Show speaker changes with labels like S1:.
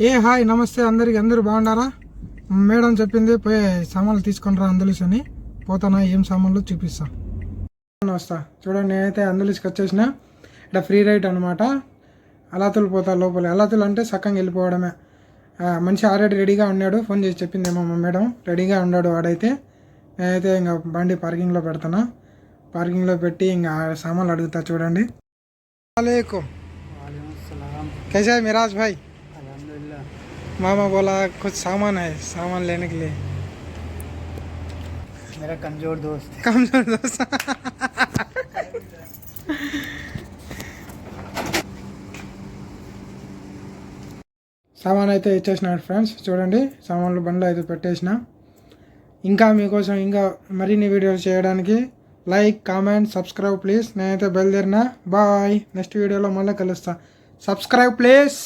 S1: ఏ hi నమస్తే అందరికి అందరూ బాగున్నారా మేడం చెప్పింది పోయి సామాన్లు తీసుకొని రా అందులోసి అని పోతానా ఏం సామాన్లు చూపిస్తా వస్తా చూడండి నేనైతే అందులోకి వచ్చేసిన ఇక్కడ ఫ్రీ రైడ్ అనమాట అలాతులు పోతా లోపల అలాతులు అంటే సక్కంగా వెళ్ళిపోవడమే ఆ, మనిషి ఆల్రెడీ రెడీగా ఉన్నాడు ఫోన్ చేసి చెప్పిందేమో మా మేడం రెడీగా ఉన్నాడు వాడైతే నేనైతే ఇంకా బండి పార్కింగ్లో పెడతాను పార్కింగ్లో పెట్టి ఇంకా సామాన్లు అడుగుతా చూడండి वालेकुम कैसा है मिराज भाई मामा बोला कुछ सामान है सामान लेने के लिए
S2: मेरा कमजोर दोस्त
S1: कमजोर दोस्त సామాన్ అయితే ఇచ్చేసినాడు ఫ్రెండ్స్ చూడండి సామాన్లు బండ్లో అయితే పెట్టేసిన ఇంకా మీకోసం ఇంకా మరిన్ని వీడియోలు చేయడానికి లైక్ కామెంట్ సబ్స్క్రైబ్ ప్లీజ్ నేనైతే బయలుదేరినా బాయ్ నెక్స్ట్ వీడియోలో మళ్ళీ కలుస్తా సబ్స్క్రైబ్ ప్లీజ్